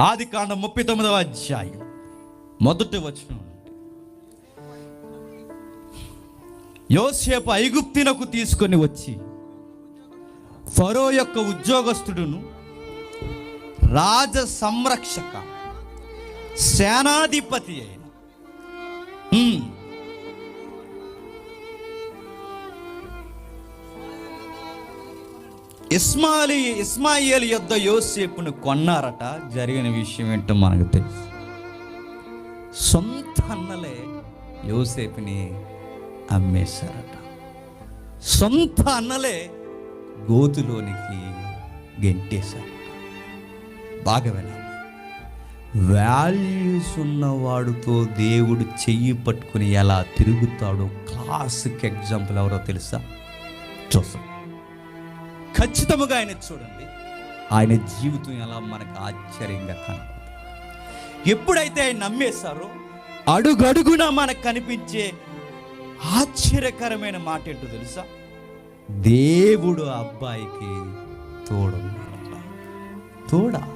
ఆది కాండ ముప్పై తొమ్మిదవ అధ్యాయం. మొదటి వచనం. యోసేపు ఐగుప్తినకు తీసుకొని వచ్చి ఫరో యొక్క ఉద్యోగస్తుడును రాజ సంరక్షక సేనాధిపతి అయిన ఉమ్, ఇస్మాయిల్ యొద్ద యోసేపును కొన్నారట. జరిగిన విషయం ఏంటో మనకు తెలుసు. సొంత అన్నలే యోసేపుని అమ్మేశారట. సొంత అన్నలే గోతులోనికి గెంటేశారట. బాగా వెళ్ళాలి వాల్యూస్ ఉన్నవాడితో దేవుడు చెయ్యి పట్టుకుని ఎలా తిరుగుతాడో క్లాసిక్ ఎగ్జాంపుల్ ఎవరో తెలుసా? చూసాం ఖచ్చితముగా ఆయన చూడండి. ఆయన జీవితం ఎలా మనకు ఆశ్చర్యంగా కనపడుతుంది. ఎప్పుడైతే ఆయన నమ్మేశారో అడుగడుగున మనకు కనిపించే ఆశ్చర్యకరమైన మాట ఏంటో తెలుసా? దేవుడు అబ్బాయికి తోడున్నాడట తోడా?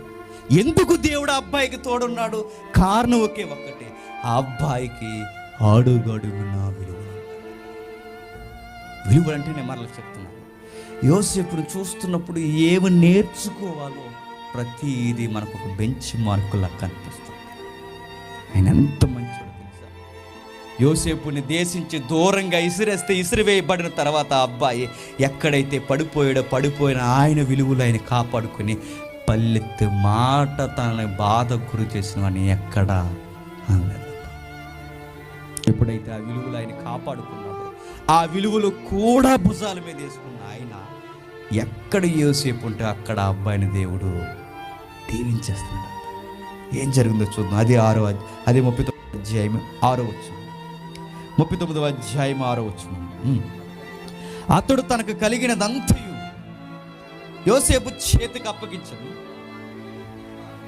ఎందుకు దేవుడు అబ్బాయికి తోడున్నాడు? కారణం ఒకే ఒక్కటే. ఆ అబ్బాయికి అడుగడుగున విలువ. విలువ అంటే నేను మరలా చెప్తున్నాను యోసేపును చూస్తున్నప్పుడు ఏమి నేర్చుకోవాలో ప్రతిదీ మనకు ఒక బెంచ్ మార్కులా కనిపిస్తుంది. ఆయన ఎంత మంచి యోసేపుని దేశించి దూరంగా ఇసిరేస్తే ఇసిరివేయబడిన తర్వాత అబ్బాయి ఎక్కడైతే పడిపోయాడో పడిపోయిన ఆయన విలువలు ఆయన కాపాడుకుని పల్లెత్తు మాట తన బాధ గురి చేసిన అని ఎక్కడా ఎప్పుడైతే ఆ విలువలు ఆయన కాపాడుకున్నాడో ఆ విలువలు కూడా భుజాల మీద వేసుకున్న ఆయన ఎక్కడ యోసేపు ఉంటే అక్కడ అబ్బాయిని దేవుడు దీవించేస్తున్నాడు. ఏం జరిగిందో చూద్దాం. అది ఆరో అది ముప్పై తొమ్మిది అధ్యాయం ఆరో వచ్చు ముప్పై తొమ్మిదవ అధ్యాయం ఆరో వచ్చు అతడు తనకు కలిగినదంతయు యోసేపు చేతికి అప్పగించను.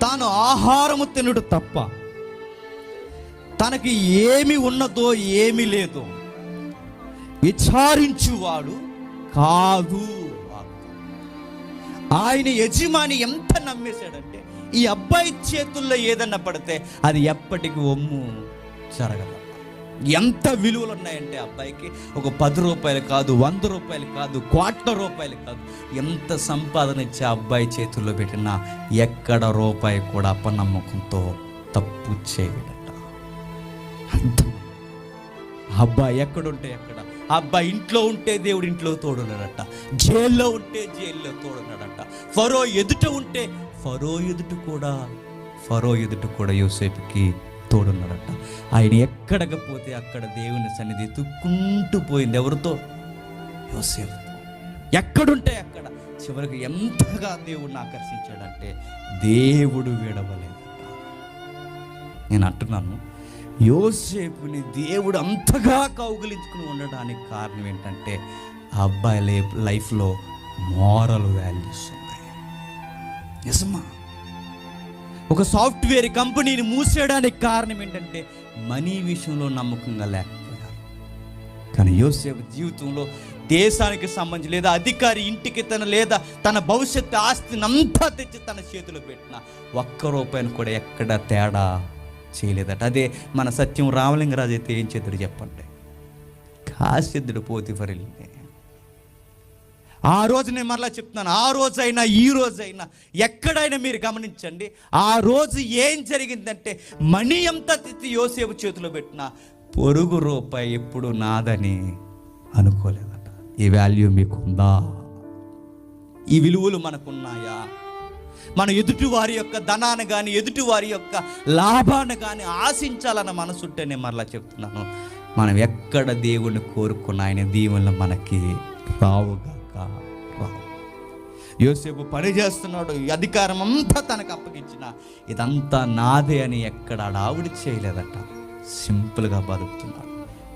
తాను ఆహారము తినడు తప్ప తనకి ఏమి ఉన్నదో ఏమి లేదో విచారించువాడు కాదు ఆయన యజమాని ఎంత నమ్మేశాడంటే ఈ అబ్బాయి చేతుల్లో ఏదన్నా పడితే అది ఎప్పటికీ ఒమ్ము జరగదు. ఎంత విలువలు ఉన్నాయంటే అబ్బాయికి. ఒక పది రూపాయలు కాదు వంద రూపాయలు కాదు కోట్ల రూపాయలు కాదు. ఎంత సంపాదన ఇచ్చే అబ్బాయి చేతుల్లో పెట్టినా ఎక్కడ రూపాయి కూడా అపనమ్మకంతో తప్పు చేయడట అబ్బాయి ఎక్కడుంటే ఎక్కడ ఆ అబ్బాయి ఇంట్లో ఉంటే దేవుడు ఇంట్లో తోడున్నాడట. జైల్లో ఉంటే జైల్లో తోడున్నాడట. ఫరో ఎదుట ఉంటే ఫరో ఎదుట కూడా ఫరో ఎదుట కూడా యోసేపుకి తోడున్నాడట. ఆయన ఎక్కడికి పోతే అక్కడ దేవుని సన్నిధి తుక్కుంటూ పోయింది. ఎవరితో? యోసేపు. ఎక్కడుంటే అక్కడ. చివరికి ఎంతగా దేవుడిని ఆకర్షించాడంటే దేవుడు విడవలేదట. నేను అంటున్నాను యోసేపుని దేవుడు అంతగా కౌగిలించుకుని ఉండడానికి కారణం ఏంటంటే ఆ అబ్బాయి లైఫ్ లైఫ్లో మోరల్ వాల్యూస్ ఉన్నాయి. నిజమా? ఒక సాఫ్ట్వేర్ కంపెనీని మూసేయడానికి కారణం ఏంటంటే మనీ విషయంలో నమ్మకంగా లేకపోయారు. కానీ యోసేపు జీవితంలో దేశానికి సంబంధించి లేదా అధికారి ఇంటికి తన లేదా తన భవిష్యత్తు ఆస్తిని అంతా తెచ్చి తన చేతిలో పెట్టిన ఒక్క రూపాయిని కూడా ఎక్కడ తేడా చేయలేదట. అదే మన సత్యం రామలింగరాజు అయితే ఏం చేద్దరు చెప్పండి. కాసిద్దుడు పోతిఫరిల్ని ఆ రోజు నేను మరలా చెప్తున్నాను ఆ రోజైనా ఈ రోజైనా ఎక్కడైనా మీరు గమనించండి ఆ రోజు ఏం జరిగిందంటే మణి అంతా తిత్తి యోసేపు చేతిలో పెట్టిన పొరుగు రూపాయి ఎప్పుడు నాదని అనుకోలేదట. ఈ వాల్యూ మీకుందా? ఈ విలువలు మనకున్నాయా? మన ఎదుటి వారి యొక్క ధనాన్ని కానీ ఎదుటి వారి యొక్క లాభాన్ని కానీ ఆశించాలన్న మనసుంటే నేను మరలా చెప్తున్నాను. మనం ఎక్కడ దేవుణ్ణి కోరుకున్న ఆయన దీవెనలు మనకి రావుగాక రావు. యోసేపు పని చేస్తున్నాడు అధికారం అంతా తనకు అప్పగించిన. ఇదంతా నాదే అని ఎక్కడ ఆవిడ చేయలేదట. సింపుల్గా బతుకుతున్నాడు.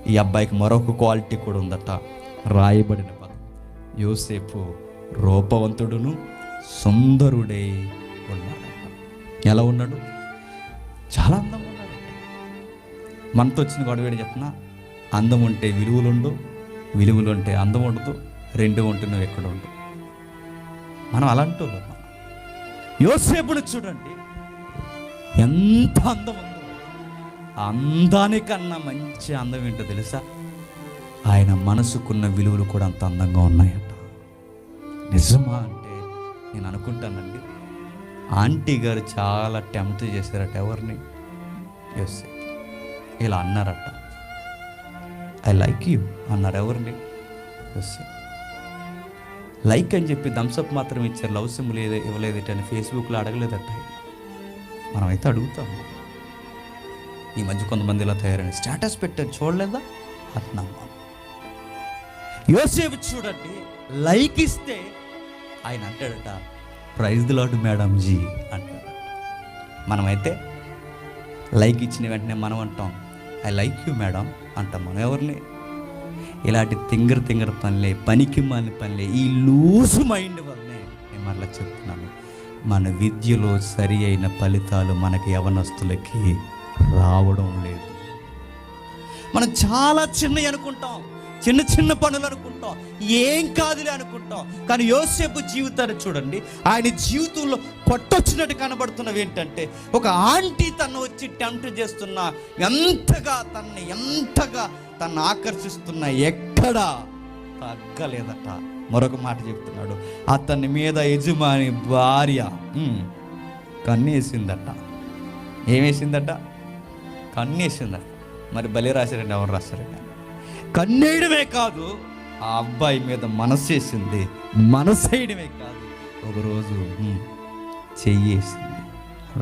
ఈ అబ్బాయికి మరొక క్వాలిటీ కూడా ఉందట. రాయబడిన పదం యోసేపు రూపవంతుడును సుందరుడే ఉన్నాడంట ఎలా ఉన్నాడు? చాలా అందంగా ఉన్నాడు. మనతో వచ్చిన గొడవేడు ఏంటి చెప్పిన అందం ఉంటే విలువలు ఉండు విలువలు ఉంటే అందం ఉండదు రెండు ఉంటే నువ్వు ఎక్కడ ఉండు? మనం అలాంటి వాళ్ళం. మనం. చూడండి ఎంత అందం ఉందో. అందానికన్నా మంచి అందం ఏంటో తెలుసా? ఆయన మనసుకున్న విలువలు కూడా అంత అందంగా ఉన్నాయట. నిజమా? నేను అనుకుంటానండి ఆంటీ గారు చాలా టెంప్ట్ చేశారట ఎవరిని? ఎస్ ఇలా అన్నారట. ఐ లైక్ యూ అన్నారు ఎవరిని? ఎస్ లైక్ అని చెప్పి థమ్స్అప్ మాత్రం ఇచ్చారు. లవ్ సిమ్ లేదు ఇవ్వలేదు అని ఫేస్బుక్లో అడగలేదట. మనమైతే అడుగుతాం. ఈ మధ్య కొంతమంది ఇలా తయారైన స్టేటస్ పెట్టారు. చూడలేదా? అట్నాం యోసేపు చూడండి. లైక్ ఇస్తే ఆయన అంటాడట praise the lord madam ji అంటాడు. మనమైతే లైక్ ఇచ్చిన వెంటనే మనం అంటాం. ఐ లైక్ యూ మేడం అంటాం మనం ఎవరిని. ఇలాంటి తింగర తింగర పనులే పనికి మాలిన పనులే ఈ లూజు మైండ్ వల్లనే నేను మరలా చెప్తున్నాను. మన విద్యలో సరి అయిన ఫలితాలు మనకి యవనస్తులకి రావడం లేదు. మనం చాలా చిన్నవి అనుకుంటాం. చిన్న చిన్న పనులు అనుకుంటాం. ఏం కాదులే అనుకుంటాం. కానీ యోసేపు జీవితాన్ని చూడండి. ఆయన జీవితంలో పట్టొచ్చినట్టు కనబడుతున్నవి ఏంటంటే ఒక ఆంటీ తను వచ్చి టెంప్ట్ చేస్తున్న ఎంతగా తన్ని ఎంతగా తను ఆకర్షిస్తున్న ఎక్కడా తగ్గలేదట. మరొక మాట చెప్తున్నాడు. అతని మీద యజమాని భార్య కన్నేసిందట. ఏమేసిందట? కన్నేసిందట. మరి బలి రాశారండి ఎవరు రాశారండి? కన్నేయడమే కాదు ఆ అబ్బాయి మీద మనసేసింది మనసేయడమే కాదు. ఒకరోజు చెయ్యేసింది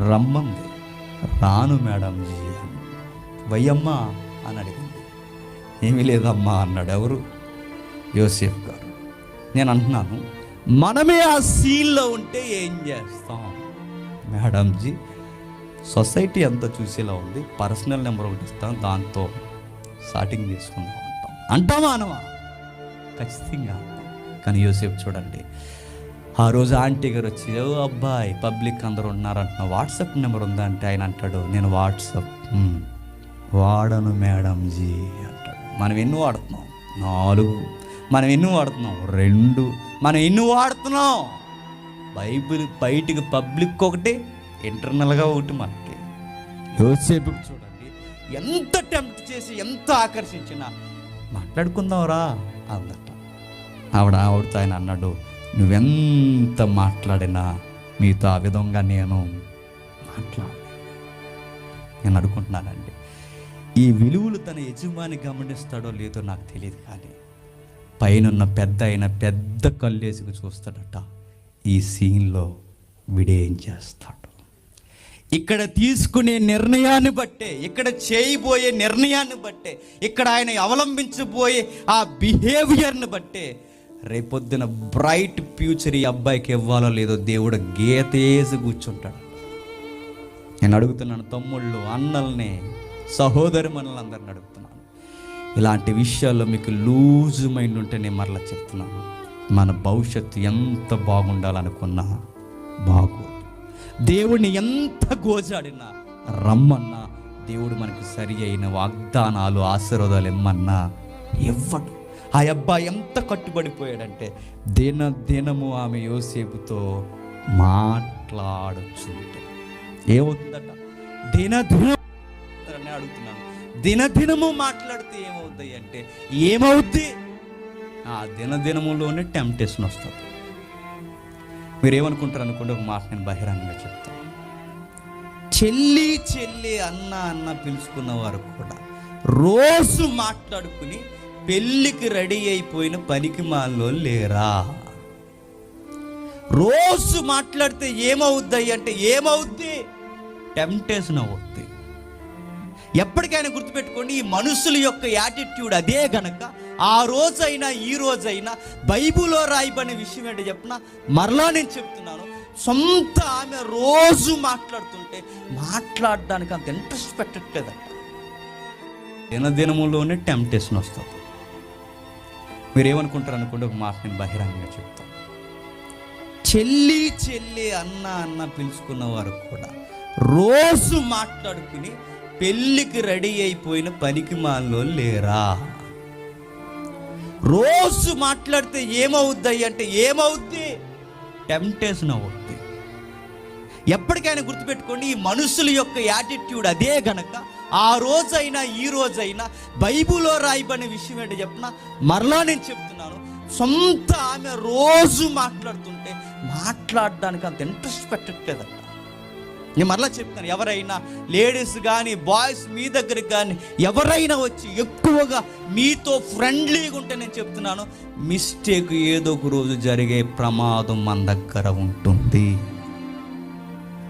రమ్మంది. రాను మేడం జీ వయ్యమ్మా అని అడిగింది. ఏమీ లేదమ్మా అన్నాడు ఎవరు? యోసేఫ్ గారు. నేను అంటున్నాను మనమే ఆ సీన్లో ఉంటే ఏం చేస్తాం? మేడం జీ సొసైటీ అంతా చూసేలా ఉంది. పర్సనల్ నెంబర్ ఒకటి ఇస్తాం దాంతో స్టార్టింగ్ చేసుకుందాం. అంటావా అనవా? ఖచ్చితంగా. కానీ యోసేపు చూడండి. ఆ రోజు ఆంటీ గారు వచ్చి ఓ అబ్బాయి పబ్లిక్ అందరూ ఉన్నారంటున్నా వాట్సాప్ నెంబర్ ఉందా? అంటే ఆయన అంటాడు నేను వాట్సాప్. వాడను మేడం జీ అంటాడు. మనం ఎన్ని వాడుతున్నాం? నాలుగు. మనం ఎన్ని వాడుతున్నాం? రెండు. మనం ఎన్ని వాడుతున్నాం? బైబిల్ బయటికి పబ్లిక్ ఒకటి ఇంటర్నల్గా ఒకటి మనకి. యోసేపు చూడండి ఎంత టెంప్ట్ చేసి ఎంత ఆకర్షించినా మాట్లాడుకుందాంరా అందట ఆవిడ ఆవిడతో ఆయన అన్నాడు నువ్వెంత మాట్లాడినా మీతో ఆ విధంగా నేను మాట్లాడ నేను అనుకుంటున్నానండి ఈ విలువలు తన యజమాని గమనిస్తాడో లేదో నాకు తెలియదు కానీ పైనున్న పెద్ద అయిన పెద్ద కళ్ళేసుకు చూస్తాడట ఈ సీన్లో విడేం చేస్తాడు. ఇక్కడ తీసుకునే నిర్ణయాన్ని బట్టే ఇక్కడ చేయబోయే నిర్ణయాన్ని బట్టే ఇక్కడ ఆయన అవలంబించబోయే ఆ బిహేవియర్ని బట్టే రేపొద్దున బ్రైట్ ఫ్యూచర్ ఈ అబ్బాయికి ఇవ్వాలో లేదో దేవుడు గీతేసి కూర్చుంటాడు. నేను అడుగుతున్నాను తమ్ముళ్ళు అన్నల్ని సహోదరి మనల్ని అందరిని అడుగుతున్నాను. ఇలాంటి విషయాల్లో మీకు లూజ్ మైండ్ ఉంటే నేను మరలా చెప్తున్నాను. మన భవిష్యత్తు ఎంత బాగుండాలనుకున్నా బాగు దేవుడిని ఎంత గోజాడినా రమ్మన్నా దేవుడు మనకి సరి అయిన వాగ్దానాలు ఆశీర్వాదాలు ఇమ్మన్నా ఇవ్వడు. ఆ అబ్బాయి ఎంత కట్టుబడిపోయాడంటే దిన దినము ఆమె యోసేపుతో మాట్లాడచ్చు ఏమవుతుందట దినదినం అడుగుతున్నాను. దినదినము మాట్లాడితే ఏమవుతాయి అంటే ఏమవుద్ది? ఆ దినదినములోనే టెంప్టేషన్ వస్తుంది. మీరేమనుకుంటారు అనుకోండి ఒక మాట నేను బహిరంగంగా చెప్తాను చెల్లి చెల్లి అన్న అన్న పిలుచుకున్న వారు కూడా రోజు మాట్లాడుకుని పెళ్ళికి రెడీ అయిపోయిన పనికి మాల్లో లేరా? రోజు మాట్లాడితే ఏమవుద్ది అంటే ఏమవుద్ది? టెంప్టేషన్ అవుద్ది. ఎప్పటికైనా గుర్తుపెట్టుకోండి ఈ మనుషుల యొక్క యాటిట్యూడ్ అదే గనక ఆ రోజైనా ఈ రోజైనా బైబిల్లో రాయబడిన విషయం ఏంటో చెప్పిన? మరలా నేను చెప్తున్నాను సొంత ఆమె రోజు మాట్లాడుతుంటే మాట్లాడడానికి అంత ఇంట్రెస్ట్ పెట్టట్లేదంట. దినదినములోనే టెంప్టేషన్ వస్తుంది. మీరేమనుకుంటారు అనుకుంటే ఒక మాట నేను బహిరంగంగా చెప్తాను చెల్లి చెల్లి అన్న అన్న పిలుచుకున్న వారు కూడా రోజు మాట్లాడుకుని పెళ్ళికి రెడీ అయిపోయిన పనికి మాల్లో లేరా? రోజు మాట్లాడితే ఏమవుద్ది అంటే ఏమవుద్ది? టెంప్టేషన్ అవుద్ది. ఎప్పటికైనా గుర్తుపెట్టుకోండి ఈ మనుషుల యొక్క యాటిట్యూడ్ అదే గనక ఆ రోజైనా ఈ రోజైనా బైబిల్లో రాయబడిన విషయం ఏంటో చెప్పిన? మరలా నేను చెప్తున్నాను సొంత ఆమె రోజు మాట్లాడుతుంటే మాట్లాడడానికి అంత ఇంట్రెస్ట్ పెట్టట్లేదట. నేను మరలా చెప్తాను ఎవరైనా లేడీస్ కానీ బాయ్స్ మీ దగ్గరికి కానీ ఎవరైనా వచ్చి ఎక్కువగా మీతో ఫ్రెండ్లీగా ఉంటే నేను చెప్తున్నాను మిస్టేక్ ఏదో ఒక రోజు జరిగే ప్రమాదం మన దగ్గర ఉంటుంది.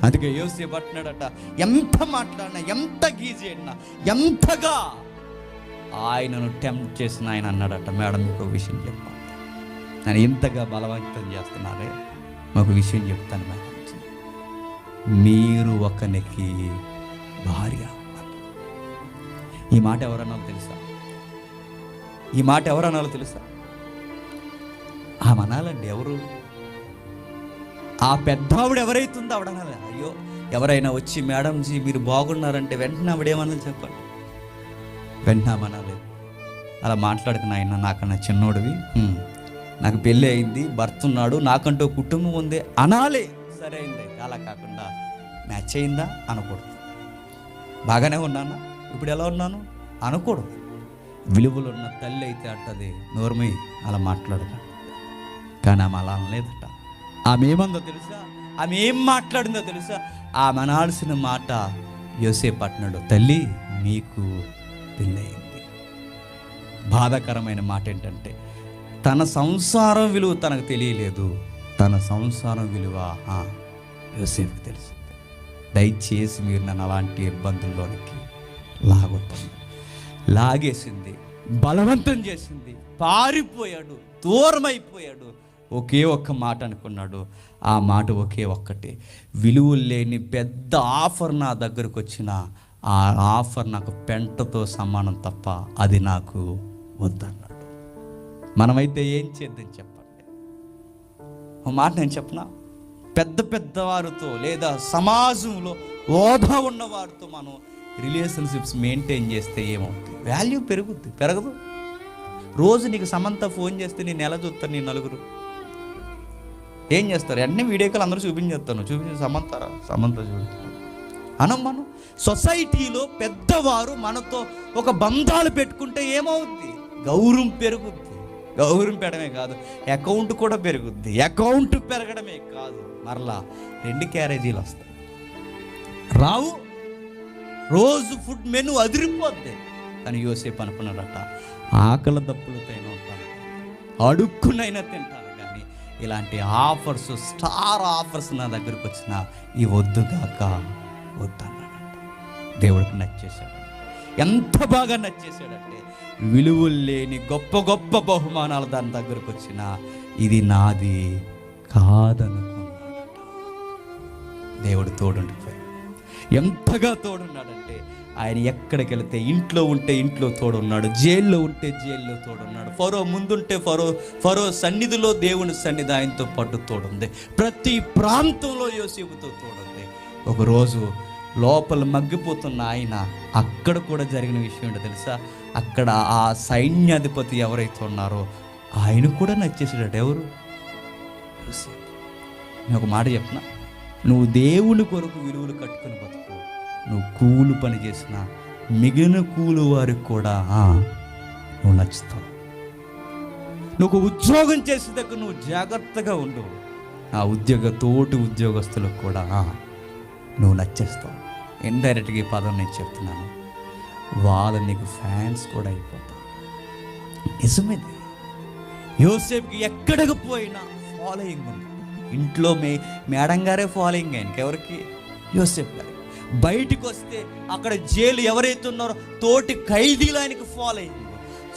అందుకే యోసే పట్టినాడట ఎంత మాట్లాడినా ఎంత గీజీ అయినా ఎంతగా ఆయనను టెంప్ట్ చేసిన ఆయన అన్నాడట మేడం మీకు ఒక విషయం చెప్పాను నేను ఇంతగా బలవంతం చేస్తున్నారే మాకు విషయం చెప్తాను మేడం. మీరు ఒకనికి భార్య. ఈ మాట ఎవరన్నా తెలుసా? ఈ మాట ఎవరన్నాలో తెలుసా? ఆమె అనాలండి ఎవరు? ఆ పెద్దావిడ ఎవరైతుందో ఆవిడ అనాలి. అయ్యో ఎవరైనా వచ్చి మేడం జీ మీరు బాగున్నారంటే వెంటనే ఆవిడేమన్నా చెప్పండి. వెంటనే అలా మాట్లాడక నాయన నాకన్నా చిన్నోడివి. నాకు పెళ్ళి అయింది భర్త ఉన్నాడు నాకంటూ కుటుంబం ఉంది అనాలి. సరే అయింది అలా కాకుండా మ్యాచ్ అయిందా? అనకూడదు. బాగానే ఉన్నానా? ఇప్పుడు ఎలా ఉన్నాను? అనకూడదు. విలువలు ఉన్న తల్లి అయితే అంటది నోర్మి అలా మాట్లాడదు కానీ ఆమె అలా అనలేదట. ఆమె ఏమందో తెలుసా? ఆమె ఏం మాట్లాడిందో తెలుసా? ఆమె అనాల్సిన మాట యోసేపు అట్నాడు తల్లి మీకు పెళ్ళయింది. బాధాకరమైన మాట ఏంటంటే తన సంసారం విలువ తనకు తెలియలేదు. తన సంసారం విలువ యోసేఫ్కి తెలిసింది దయచేసి మీరు నన్ను అలాంటి ఇబ్బందుల్లోనికి లాగొద్దండి. లాగేసింది బలవంతం చేసింది పారిపోయాడు దూరమైపోయాడు ఒకే ఒక్క మాట అనుకున్నాడు. ఆ మాట ఒకే ఒక్కటి. విలువలు లేని పెద్ద ఆఫర్ నా దగ్గరకు వచ్చిన ఆ ఆఫర్ నాకు పెంటతో సమానం తప్ప అది నాకు వద్దన్నాడు. మనమైతే ఏం చేద్దాం చెప్పండి ఒక మాట నేను చెప్పనా? పెద్ద పెద్దవారితో లేదా సమాజంలో హోదా ఉన్నవారితో మనం రిలేషన్షిప్స్ మెయింటైన్ చేస్తే ఏమవుతుంది? వాల్యూ పెరుగుద్ది. పెరగదు. రోజు నీకు సమంత ఫోన్ చేస్తే నేను ఎలా చూస్తాను నీ నలుగురు. ఏం చేస్తారు? అన్ని వీడియో కాల్ అందరూ చూపించేస్తాను చూపించి సమంతారా సమంత చూపిస్తాను అనం మనం సొసైటీలో పెద్దవారు మనతో ఒక బంధాలు పెట్టుకుంటే ఏమవుద్ది? గౌరవం పెరుగుద్ది. గౌరవం కాదు అకౌంట్ కూడా పెరుగుద్ది. అకౌంట్ పెరగడమే కాదు. మరలా రెండు క్యారేజీలు వస్తాయి. రావు రోజు ఫుడ్ మెను అదిరిపోద్ది. కానీ యోసేపు అనుకున్నాడట ఆకలి దప్పులతోనే ఉంటాను అడుక్కునైనా తింటాను కానీ ఇలాంటి ఆఫర్స్ స్టార్ ఆఫర్స్ నా దగ్గరకు వచ్చిన ఈ వద్దుగాక వద్దన్నాడట. దేవుడికి నచ్చేశాడు. ఎంత బాగా నచ్చేశాడంటే విలువలు లేని గొప్ప గొప్ప బహుమానాలు దాని దగ్గరకు వచ్చిన ఇది నాది కాదనుకున్నాడట. దేవుడు తోడుండిపోయాడు. ఎంతగా తోడున్నాడంటే ఆయన ఎక్కడికి వెళితే ఇంట్లో ఉంటే ఇంట్లో తోడున్నాడు జైల్లో ఉంటే జైల్లో తోడున్నాడు ఫరో ముందుంటే ఫరో ఫరో సన్నిధిలో దేవుని సన్నిధి ఆయనతో పాటు తోడుంది. ప్రతి ప్రాంతంలో యోసేపుతో తోడుంది. ఒకరోజు లోపల మగ్గిపోతున్న ఆయన అక్కడ కూడా జరిగిన విషయం ఏంటో తెలుసా? అక్కడ ఆ సైన్యాధిపతి ఎవరైతే ఉన్నారో ఆయన కూడా నచ్చేసాడు ఎవరు? నేను ఒక మాట చెప్పిన నువ్వు దేవుని కొరకు విలువలు కట్టుకుని బతుకు. నువ్వు కూలు పని చేసిన మిగిలిన కూలు వారికి కూడా నువ్వు నచ్చుతావు. నువ్వు ఉద్యోగం చేసే దగ్గర నువ్వు జాగ్రత్తగా ఉండు. ఆ ఉద్యోగ తోటి ఉద్యోగస్తులకు కూడా నువ్వు నచ్చేస్తావు. ఇండైరెక్ట్గా ఈ పదం నేను చెప్తున్నాను. వాళ్ళు నీకు ఫ్యాన్స్ కూడా అయిపోతారు. నిజమేది యూసేఫ్కి ఎక్కడికి పోయినా ఫాలోయింగ్ ఉంది. ఇంట్లో మే మేడం గారే ఫాలోయింగ్ ఆయనకి ఎవరికి యోసేఫ్ గారి. బయటికి వస్తే అక్కడ జైలు ఎవరైతే ఉన్నారో తోటి ఖైదీలు ఫాలో అయింది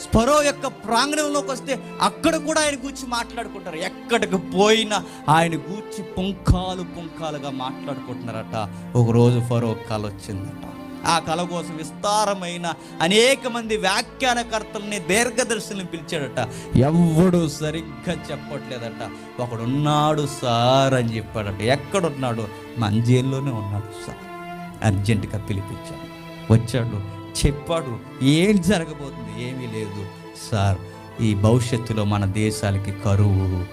స్పరో యొక్క ప్రాంగణంలోకి వస్తే అక్కడ కూడా ఆయన గూర్చి మాట్లాడుకుంటారు. ఎక్కడికి పోయినా ఆయన గూర్చి పుంఖాలు పుంఖాలుగా మాట్లాడుకుంటున్నారట. ఒకరోజు ఫరో కళ వచ్చిందట. ఆ కళ కోసం విస్తారమైన అనేక మంది వ్యాఖ్యానకర్తల్ని దీర్ఘదర్శుల్ని పిలిచాడట. ఎవడు సరిగ్గా చెప్పట్లేదట. ఒకడున్నాడు సార్ అని చెప్పాడట. ఎక్కడున్నాడు? మంజేల్లోనే ఉన్నాడు సార్. అర్జెంటుగా పిలిపించాడు. వచ్చాడు. చెప్పాడు. ఏం జరగబోతుంది? ఏమీ లేదు. సార్ ఈ భవిష్యత్తులో మన దేశాలకి కరువు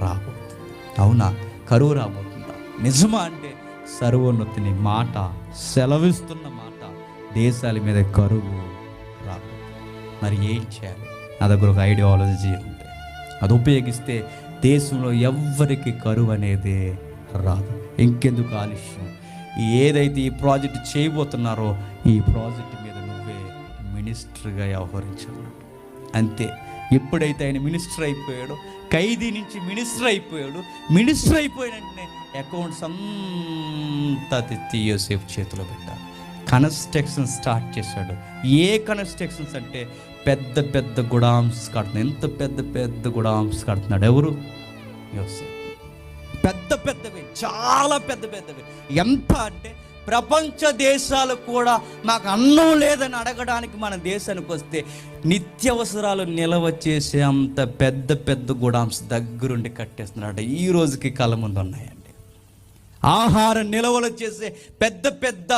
రాబోతుంది. అవునా? కరువు రాబోతుందా? నిజమా అంటే సర్వోన్నతిని మాట సెలవిస్తున్న మాట దేశాల మీద కరువు రాబోతుంది. మరి ఏం చేయాలి? నా దగ్గర ఒక ఐడియాలజీ ఉంది. అది ఉపయోగిస్తే దేశంలో ఎవ్వరికి కరువు అనేది రాదు. ఇంకెందుకు ఆలస్యం? ఏదైతే ఈ ప్రాజెక్ట్ చేయబోతున్నారో ఈ ప్రాజెక్ట్ మినిస్టర్గా వ్యవహరించాలన్నట్టు అంతే. ఎప్పుడైతే ఆయన మినిస్టర్ అయిపోయాడో ఖైదీ నుంచి మినిస్టర్ అయిపోయాడు మినిస్టర్ అయిపోయిన వెంటనే అకౌంట్స్ అంతా తెత్తి యోసేఫ్ చేతిలో పెట్టాడు. కన్స్ట్రక్షన్ స్టార్ట్ చేశాడు. ఏ కన్స్ట్రక్షన్స్ అంటే పెద్ద పెద్ద గుడామ్స్ కడుతున్నాడు. ఎంత పెద్ద పెద్ద గుడామ్స్ కడుతున్నాడు ఎవరు? యోసేఫ్ పెద్ద పెద్దవి చాలా పెద్ద పెద్దవి. ఎంత అంటే ప్రపంచ దేశాలు కూడా మాకు అన్నం లేదని అడగడానికి మన దేశానికి వస్తే నిత్యావసరాలు నిలవ చేసే అంత పెద్ద పెద్ద గుడాంస్ దగ్గరుండి కట్టేస్తున్నాడు ఈ రోజుకి కళ్ళ ముందు ఉన్నాయండి. ఆహార నిల్వలు చేసే పెద్ద పెద్ద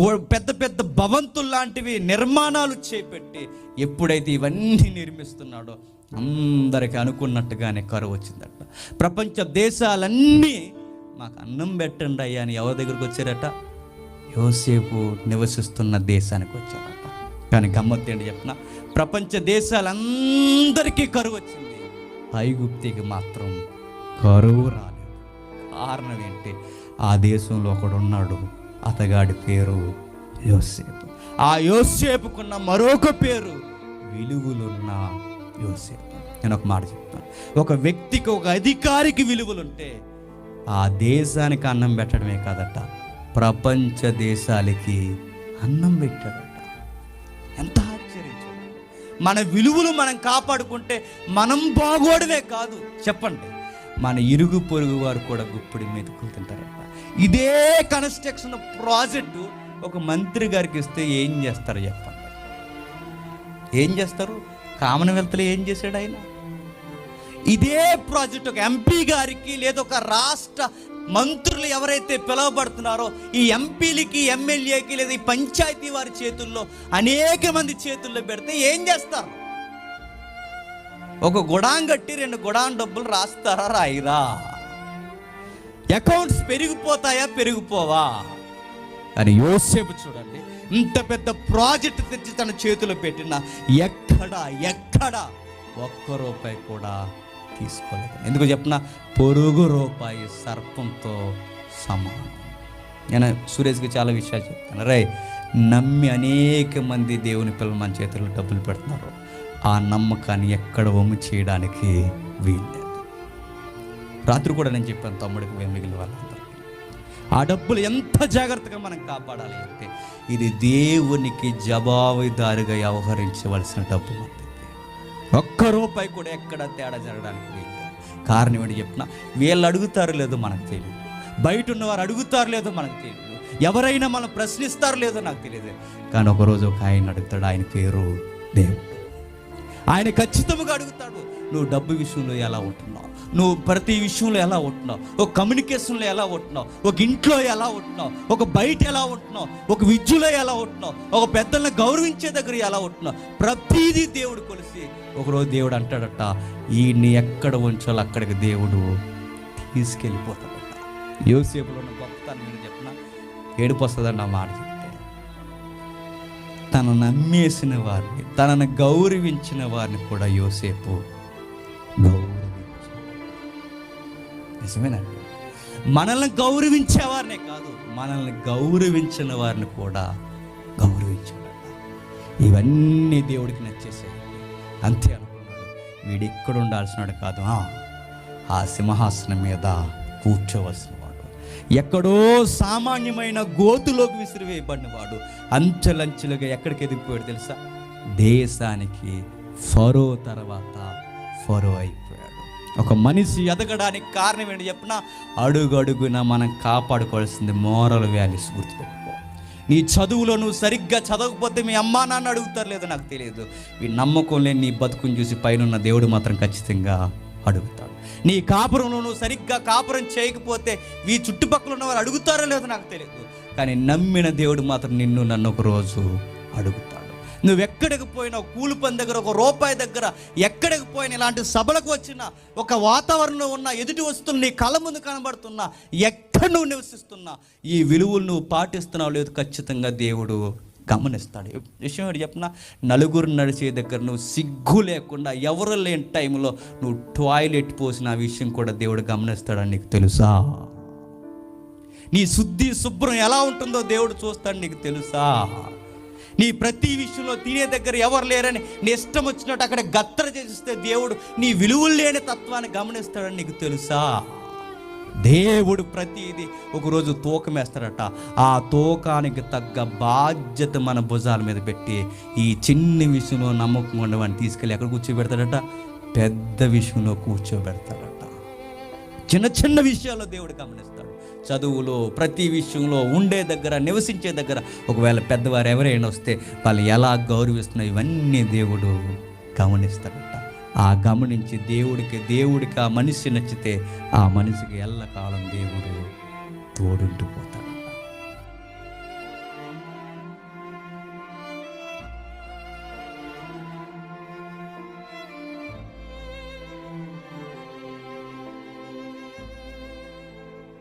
గో పెద్ద పెద్ద భవంతులు లాంటివి నిర్మాణాలు చేపెట్టి ఎప్పుడైతే ఇవన్నీ నిర్మిస్తున్నాడో అందరికి అనుకున్నట్టుగానే కరువు వచ్చిందట. ప్రపంచ దేశాలన్నీ మాకు అన్నం పెట్టండి అయ్యా అని ఎవరి దగ్గరికి వచ్చారట? యోసేపు నివసిస్తున్న దేశానికి వచ్చారట కానీ గమ్మత్తు ఏంటి చెప్పిన ప్రపంచ దేశాలందరికీ కరువు వచ్చింది. ఐగుప్తికి మాత్రం కరువు రాలేదు. కారణం ఏంటి? ఆ దేశంలో ఒకడు ఉన్నాడు. అతగాడి పేరు యోసేపు. ఆ యోసేపుకున్న మరొక పేరు విలువలున్న యోసేపు. నేను ఒక మాట చెప్తాను. ఒక వ్యక్తికి ఒక అధికారికి విలువలుంటే ఆ దేశానికి అన్నం పెట్టడమే కాదట. ప్రపంచ దేశాలకి అన్నం పెట్టాడట. ఎంత ఆశ్చర్యం మన విలువలు మనం కాపాడుకుంటే మనం బాగోడమే కాదు. చెప్పండి. మన ఇరుగు పొరుగు వారు కూడా గుప్పిడి మెతుకులు తింటారట. ఇదే కన్స్ట్రక్షన్ ప్రాజెక్టు ఒక మంత్రి గారికి ఇస్తే ఏం చేస్తారు చెప్పండి. ఏం చేస్తారు? కామన్వెల్త్లో ఏం చేశాడు ఆయన? ఇదే ప్రాజెక్ట్ ఒక ఎంపీ గారికి లేదా ఒక రాష్ట్ర మంత్రులు ఎవరైతే పిలువబడుతున్నారో ఈ ఎంపీలకి ఎమ్మెల్యేకి లేదా ఈ పంచాయతీ వారి చేతుల్లో అనేక మంది చేతుల్లో పెడితే ఏం చేస్తారు? ఒక గుడాం కట్టి రెండు గుడాం డబ్బులు రాస్తారా రాయిరా? అకౌంట్స్ పెరిగిపోతాయా పెరిగిపోవా? అని యోసేపు చూడండి. ఇంత పెద్ద ప్రాజెక్ట్ తెచ్చి తన చేతిలో పెట్టిన ఎక్కడ ఎక్కడ ఒక్క రూపాయి కూడా తీసుకోలేదు. ఎందుకు చెప్పిన పొరుగు రూపాయి సర్పంతో సమానం. నేను సురేష్కి చాలా విషయాలు చెప్తాను. రే నమ్మి అనేక మంది దేవుని పిల్లలు మన చేతుల్లో డబ్బులు పెడుతున్నారు. ఆ నమ్మకాన్ని ఎక్కడ వమ్ము చేయడానికి వీల్లేదు. రాత్రి కూడా నేను చెప్పాను తమ్ముడికి వెమ్మిగిలి వాళ్ళందరూ ఆ డబ్బులు ఎంత జాగ్రత్తగా మనం కాపాడాలి అంటే ఇది దేవునికి జవాబుదారిగా వ్యవహరించవలసిన డబ్బు ఒక్క రూపాయి కూడా ఎక్కడ తేడా జరగడానికి కారణం ఏంటి చెప్పిన వీళ్ళు అడుగుతారు లేదో మనకు తెలియదు బయట ఉన్నవారు అడుగుతారు లేదో మనకు తెలియదు ఎవరైనా మనం ప్రశ్నిస్తారో లేదో నాకు తెలియదు కానీ ఒకరోజు ఒక ఆయన అడుగుతాడు ఆయన పేరు దేవుడు. ఆయన ఖచ్చితంగా అడుగుతాడు నువ్వు డబ్బు విషయంలో ఎలా ఉంటున్నావు? నువ్వు ప్రతి విషయంలో ఎలా ఉంటున్నావు? ఒక కమ్యూనికేషన్లో ఎలా ఉంటున్నావు? ఒక ఇంట్లో ఎలా ఉంటున్నావు? ఒక బయట ఎలా ఉంటున్నావు? ఒక విద్యలో ఎలా ఉంటున్నావు? ఒక పెద్దలను గౌరవించే దగ్గర ఎలా ఉంటున్నావు? ప్రతిదీ దేవుడు కొలిసి ఒకరోజు దేవుడు అంటాడట ఈయన్ని ఎక్కడ ఉంచాలో అక్కడికి దేవుడు తీసుకెళ్ళిపోతాడట. యోసేపులో ఉన్న గొప్పతనం నేను చెప్పిన ఏడుపు వస్తుందండి ఆ మాట తనను నమ్మేసిన వారిని తనను గౌరవించిన వారిని కూడా యోసేపు గౌరవించాడు. నిజమేనండి. మనల్ని గౌరవించేవారినే కాదు మనల్ని గౌరవించిన వారిని కూడా గౌరవించాడు ఇవన్నీ దేవుడికి నచ్చేసాయి అంతే అనుకున్నాడు. వీడు ఇక్కడ ఉండాల్సినాడు కాదు. ఆ, సింహాసనం మీద కూర్చోవలసిన ఎక్కడో సామాన్యమైన గోతులోకి విసిరివేయబడిన వాడు అంచెలంచెలుగా ఎక్కడికి ఎదిగిపోయాడు తెలుసా? దేశానికి ఫరో తర్వాత ఫరో అయిపోయాడు. ఒక మనిషి ఎదగడానికి కారణం ఏంటి చెప్పిన? అడుగు అడుగున మనం కాపాడుకోవాల్సింది మోరల్ వాల్యూస్ గుర్తుపెట్టుకో. నీ చదువులో నువ్వు సరిగ్గా చదవకపోతే మీ అమ్మా నాన్న అడుగుతారు లేదో నాకు తెలియదు. ఈ నమ్మకం లేని నీ బతుకుని చూసి పైన దేవుడు మాత్రం ఖచ్చితంగా అడుగుతాడు. నీ కాపురంలో నువ్వు సరిగ్గా కాపురం చేయకపోతే ఈ చుట్టుపక్కల ఉన్న వాళ్ళు అడుగుతారో లేదో నాకు తెలియదు కానీ నమ్మిన దేవుడు మాత్రం నిన్ను నన్ను ఒక రోజు అడుగుతాడు. నువ్వు ఎక్కడికి పోయినా కూలి పని దగ్గర ఒక రూపాయి దగ్గర ఎక్కడికి పోయినా ఇలాంటి సభలకు వచ్చినా ఒక వాతావరణంలో ఉన్న ఎదుటి వస్తువులు నీ కళ్ళ ముందు కనబడుతున్నా ఎక్కడ నువ్వు నివసిస్తున్నా ఈ విలువలు నువ్వు పాటిస్తున్నావు లేదు ఖచ్చితంగా దేవుడు గమనిస్తాడు. విషయం ఏంటి చెప్పిన? నలుగురు నడిచే దగ్గర నువ్వు సిగ్గు లేకుండా ఎవరు లేని టైంలో నువ్వు టాయిలెట్ పోసిన విషయం కూడా దేవుడు గమనిస్తాడని నీకు తెలుసా? నీ శుద్ధి శుభ్రం ఎలా ఉంటుందో దేవుడు చూస్తాడు నీకు తెలుసా? నీ ప్రతి విషయంలో తినే దగ్గర ఎవరు లేరని నీ ఇష్టం వచ్చినట్టు అక్కడ గత్తర చేసిస్తే దేవుడు నీ విలువలు లేని తత్వాన్ని గమనిస్తాడని నీకు తెలుసా? దేవుడు ప్రతిదీ ఒకరోజు తూకం వేస్తాడట. ఆ తూకానికి తగ్గ బాధ్యత మన భుజాల మీద పెట్టి ఈ చిన్న విషయంలో నమ్మకం ఉండవని తీసుకెళ్ళి ఎక్కడ కూర్చోబెడతాడట? పెద్ద విషయంలో కూర్చోబెడతాడట. చిన్న చిన్న విషయాల్లో దేవుడు గమనిస్తాడు. చదువులో ప్రతి విషయంలో ఉండే దగ్గర నివసించే దగ్గర ఒకవేళ పెద్దవారు ఎవరైనా వస్తే వాళ్ళు ఎలా గౌరవిస్తున్నా ఇవన్నీ దేవుడు గమనిస్తాడట ఆ గమనించి దేవుడికి దేవుడికి ఆ మనిషి నచ్చితే ఆ మనిషికి ఎల్లకాలం దేవుడు తోడుంటూ పోతాడు